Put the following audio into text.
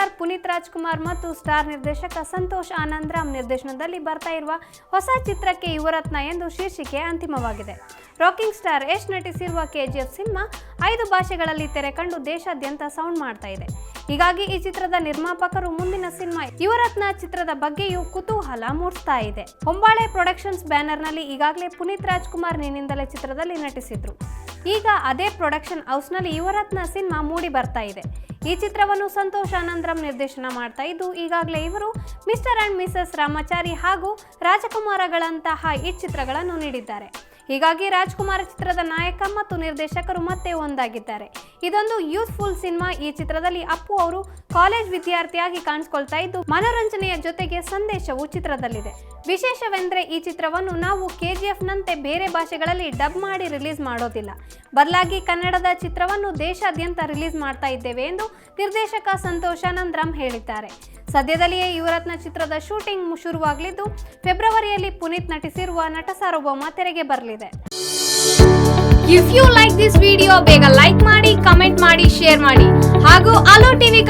ರಾಜ್ಕುಮಾರ್ ಮತ್ತು ಸ್ಟಾರ್ ನಿರ್ದೇಶಕ ಸಂತೋಷ್ ಆನಂದ್ರಾಮ್ ನಿರ್ದೇಶನದಲ್ಲಿ ಬರ್ತಾ ಇರುವ ಹೊಸ ಚಿತ್ರಕ್ಕೆ ಯುವರತ್ನ ಎಂದು ಶೀರ್ಷಿಕೆ ಅಂತಿಮವಾಗಿದೆ. ರಾಕಿಂಗ್ ಸ್ಟಾರ್ ಯಶ್ ನಟಿಸಿರುವ ಕೆಜಿಎಫ್ ಸಿನಿಮಾ ಐದು ಭಾಷೆಗಳಲ್ಲಿ ತೆರೆ ಕಂಡು ದೇಶಾದ್ಯಂತ ಸೌಂಡ್ ಮಾಡ್ತಾ ಇದೆ. ಹೀಗಾಗಿ ಈ ಚಿತ್ರದ ನಿರ್ಮಾಪಕರು ಮುಂದಿನ ಸಿನಿಮಾ ಯುವರತ್ನ ಚಿತ್ರದ ಬಗ್ಗೆಯೂ ಕುತೂಹಲ ಮೂಡಿಸ್ತಾ ಇದೆ. ಹೊಂಬಾಳೆ ಪ್ರೊಡಕ್ಷನ್ಸ್ ಬ್ಯಾನರ್ನಲ್ಲಿ ಈಗಾಗಲೇ ಪುನೀತ್ ರಾಜ್ಕುಮಾರ್ ನಿನ್ನಿಂದಲೇ ಚಿತ್ರದಲ್ಲಿ ನಟಿಸಿದ್ರು. ಈಗ ಅದೇ ಪ್ರೊಡಕ್ಷನ್ ಹೌಸ್ನಲ್ಲಿ ಯುವರತ್ನ ಸಿನಿಮಾ ಮೂಡಿ ಬರ್ತಾ ಇದೆ. ಈ ಚಿತ್ರವನ್ನು ಸಂತೋಷ್ ಆನಂದ್ರಂ ನಿರ್ದೇಶನ ಮಾಡ್ತಾ ಇದ್ದು, ಈಗಾಗಲೇ ಇವರು ಮಿಸ್ಟರ್ ಅಂಡ್ ಮಿಸಸ್ ರಾಮಾಚಾರಿ ಹಾಗೂ ರಾಜಕುಮಾರಗಳಂತಹ ಹಿಟ್ ಚಿತ್ರಗಳನ್ನು ನೀಡಿದ್ದಾರೆ. ಹೀಗಾಗಿ ರಾಜ್ಕುಮಾರ್ ಚಿತ್ರದ ನಾಯಕ ಮತ್ತು ನಿರ್ದೇಶಕರು ಮತ್ತೆ ಒಂದಾಗಿದ್ದಾರೆ. ಇದೊಂದು ಯೂತ್ಫುಲ್ ಸಿನಿಮಾ. ಈ ಚಿತ್ರದಲ್ಲಿ ಅಪ್ಪು ಅವರು ಕಾಲೇಜ್ ವಿದ್ಯಾರ್ಥಿಯಾಗಿ ಕಾಣಿಸ್ಕೊಳ್ತಾ ಇದ್ದು, ಮನೋರಂಜನೆಯ ಜೊತೆಗೆ ಸಂದೇಶವು ಚಿತ್ರದಲ್ಲಿದೆ. ವಿಶೇಷವೆಂದರೆ ಈ ಚಿತ್ರವನ್ನು ನಾವು ಕೆಜಿಎಫ್ ನಂತೆ ಬೇರೆ ಭಾಷೆಗಳಲ್ಲಿ ಡಬ್ ಮಾಡಿ ರಿಲೀಸ್ ಮಾಡೋದಿಲ್ಲ. ಬದಲಾಗಿ ಕನ್ನಡದ ಚಿತ್ರವನ್ನು ದೇಶಾದ್ಯಂತ ರಿಲೀಸ್ ಮಾಡ್ತಾ ಇದ್ದೇವೆ ಎಂದು ನಿರ್ದೇಶಕ ಸಂತೋಷ್ ಆನಂದ್ರಾಮ್ ಹೇಳಿದ್ದಾರೆ. ಸದ್ಯದಲ್ಲಿಯೇ ಯುವರತ್ನ ಚಿತ್ರದ ಶೂಟಿಂಗ್ ಶುರುವಾಗಲಿದ್ದು, ಫೆಬ್ರವರಿಯಲ್ಲಿ ಪುನೀತ್ ನಟಿಸಿರುವ ನಟ ಸಾರ್ವಭೌಮ ತೆರೆಗೆ ಬರಲಿದೆ. If you like this video ಬೇಗ ಲೈಕ್ ಮಾಡಿ ಕಮೆಂಟ್ ಮಾಡಿ ಶೇರ್ ಮಾಡಿ. ಹಾಗೂ ಅಲೋ ಟಿವಿ